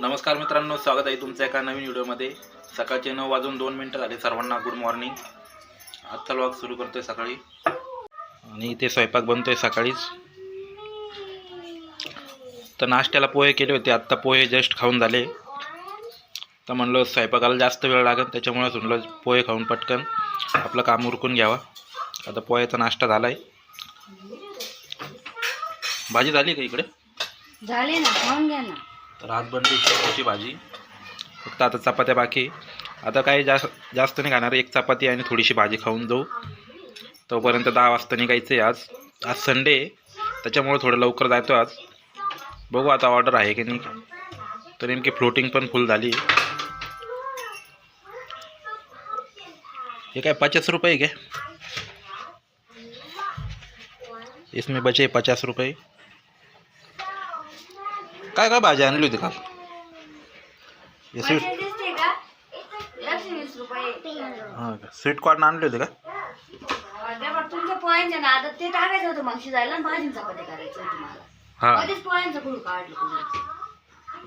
नमस्कार मित्रांनो स्वागत आहे तुमच्या एका नवीन व्हिडिओमध्ये. सकाळचे नऊ वाजून दोन मिनटं झाले सर्वांना गुड मॉर्निंग आजचा व्लॉग सुरू करतोय सकाळी. आणि इथे स्वयंपाक बनतोय सकाळीच. तर नाश्त्याला पोहे केले होते आत्ता पोहे जस्ट खाऊन झाले. तर म्हणलं स्वयंपाकाला जास्त वेळ लागेल त्याच्यामुळे म्हणलं पोहे खाऊन पटकन आपलं काम उरकून घ्यावा. आता पोह्याचा नाश्ता झाला आहे भाजी झाली का इकडे? झाली ना खाऊन घ्या ना. तर आज बनली शेपूची भाजी. फक्त आता चपात्या बाकी आता काही जास्त जास्त नाही खाणार. एक चपाती आणि थोडीशी भाजी खाऊन जाऊ. तोपर्यंत दहा वाजता निघायचं आहे आज. आज संडे आहे. त्याच्यामुळे थोडं लवकर जातो आज. बघू आता ऑर्डर आहे की नाही. तर नेमकी फ्लोटिंग पण फुल झाली हे काय पचास रुपये काय? इसमें बचे पचास रुपये. काय काय भाजी आणली होती काल? हे स्वीट का? हां स्वीट कॉर्न आणले होते का? त्या बरं तुमचं पोळ्यांचे ना आता ते टाकायचं होतं मग शिजायला आणि भाजी चपाती करायचं होती मला. हां. मध्येच पोळ्यांचं गुळ काढलं तुम्ही?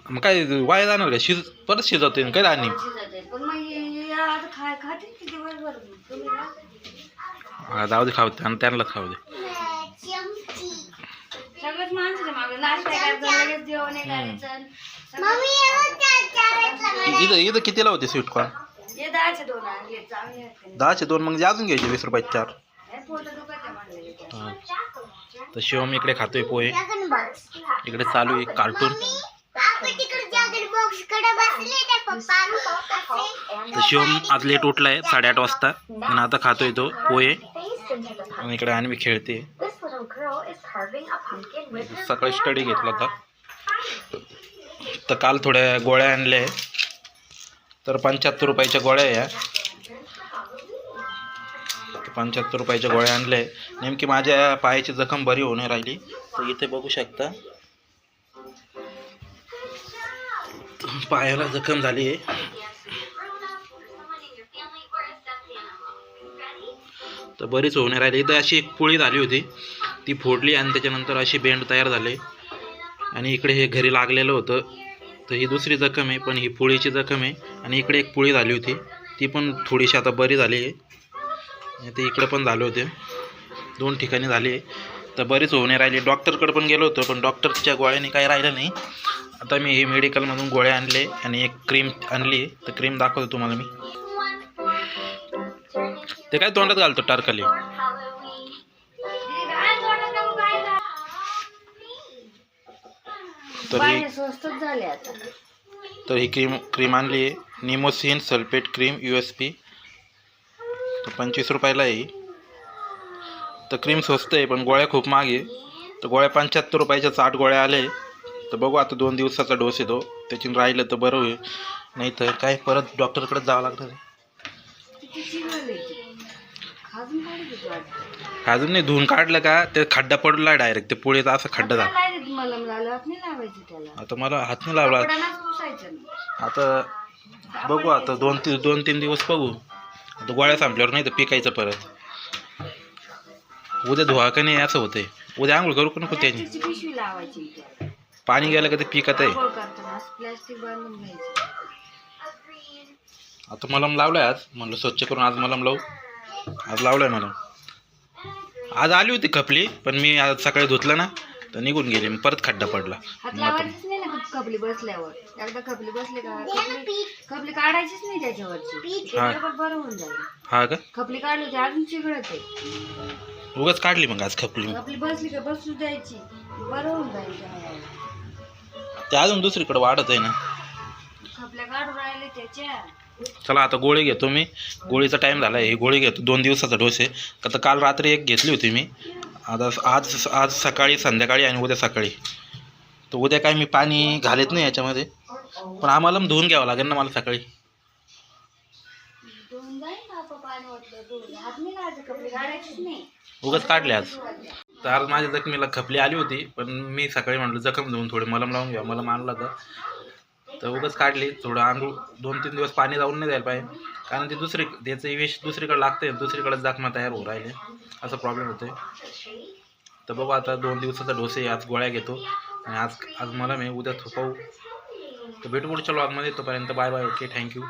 मग काय वाया जाणार का? शिज परत शिजवते ना काय राहणी शिजायचे पण मग हे- हे आता खाय खाते किती दिवसभर? तुम्ही ना. हा जाऊ दे खाऊ दे. आणि त्यांनाच खाऊ दे. सगळंच माणसाच्या मागे. नाश्ता करायचं लगेच जेवण हे करायचं इथं इथं कितीला होते स्वीट कॉर्न? हे दहाचे दोन आणले चांगले आहेत का नाही? दहाचे दोन मग अजून घ्यायचे वीस रुपयाचे चार. हे पोटं. हां. तर शिवम इकडे खातोय पोहे. इकडे चालू आहे कार्टून तर शिवम आज लेट उठला आहे साडेआठ वाजता. आणि आता खातोय तो पोहे. आणि इकडे आणि मी खेळते. सकाळी स्टडी घेतला होता. तर काल थोड्या गोळ्या आणल्या तर पंच्याहत्तर रुपयाच्या गोळ्या या. तर पंच्याहत्तर रुपयाच्या गोळ्या आणल्या नेमकी माझ्या पायाची जखम बरी होऊन राहिली. तर इथे बघू शकता. पायाला जखम झाली आहे. तर बरीच नाही राहिली. इथं अशी एक पोळी झाली होती. ती फोडली आणि त्याच्यानंतर अशी बेंड तयार झाले. आणि इकडे हे घरी लागलेलं होतं. तर ही दुसरी जखम आहे पण ही पोळीची जखम आहे. आणि इकडे एक पोळी झाली होती. ती पण थोडीशी आता बरी झाली आहे. ते इकडे पण झाले होते. दोन ठिकाणी झाली तर बरीच होणे राहिली. डॉक्टरकडे पण गेलो होतो पण डॉक्टरच्या गोळ्याने काही राहिलं नाही. आता मी हे मेडिकलमधून गोळ्या आणले आणि एक क्रीम आणली तर क्रीम दाखवतो तुम्हाला मी. ते काय तोंडात घालतो टारकाली? तर ही झाले आता. तर ही क्रीम क्रीम आणली आहे. निमोसिन sulphate cream U S P तर पंचवीस रुपयाला आहे. तर क्रीम स्वस्त आहे पण गोळ्या खूप आहे. तर गोळ्या पंच्याहत्तर रुपयाच्या साठ गोळ्या आले तर बघू आता दोन दिवसाचा डोस येतो. त्याची राहिलं तर बरं होईल. नाही तर काय परत डॉक्टरकडे जावं लागणार आहे. किती चिघळले ते. खाजून काढली किती वाटतं. अजून नाही धुवून काढलं का? ते खड्डा पडला डायरेक्ट ते पोळीचा असा खड्डा झाला. मलम झालं हात नाही लावायची त्याला. आता मला हात नाही लावला. कपड्यानंच पुसायचं ना. आता बघू आता दोन तीन दोन तीन दिवस बघू. आता गोळ्या संपल्यावर नाही तर पिकायचं परत. उद्या धुवा का नाही असं होतंय. उद्या आंघोळ करू का नको त्याने? प्लास्टिकची पिशवी लावायची त्याला. पाणी गेलं का ते पिकत आहे. आंघोळ करताना असं प्लास्टिक बांधून घ्यायचं. आता मलम लावलाय आज. म्हणलं स्वच्छ करून आज मलम लावू. आज लावलाय मलम. आज आली होती खपली पण मी आज सकाळी धुतलं ना. तर निघून गेली. मग परत खड्डा पडला. हात मग आता लावायचीच नाही ना खपली बसल्यावर. एकदा खपली बसली का खपली खपली काढायचीच नाही त्याच्यावरची. ते हा. बरोबर बरं होऊन जाईल. हा का? खपली काढली होती अजून चिघळत आहे. उगाच काढली मग आज खपली खपली बसली का बसू द्यायची. बरं होऊन जाईल. ते अजून दुसरीकडे वाढत आहे ना. खपल्या काढून राहिले त्याच्या. चला आता गोळी घेतो मी. गोळीचा टाईम झाला आहे ही गोळी घेतो. दोन दिवसाचा डोस आहे. का तर काल रात्री एक घेतली होती मी. आता आज आज सकाळी संध्याकाळी आणि उद्या सकाळी. तर उद्या काय मी पाणी घालत नाही याच्यामध्ये. पण आम्हाला धुवून घ्यावं लागेल ना मला सकाळी. उगाच काढले आज. तर आज माझ्या जखमीला खपली आली होती पण मी सकाळी म्हटलं जखम धुवून थोडी मलम लावून घ्या मला आणला तर तर उगाच काढली थोडं आंघोळ दोन तीन दिवस पाणी जाऊन नाही द्यायला पाहिजे. कारण ते दुसरी त्याचं विष दुसरीकडे लागते दुसरीकडे दाखमा तयार होऊ राहिले. असा प्रॉब्लेम होतोय. तर बघू आता दोन दिवसाचा डोसे आज गोळ्या घेतो. आणि आज आज मला मी उद्या थोपाऊ तर भेटू पुढच्या लॉगमध्ये तोपर्यंत बाय बाय ओके थँक्यू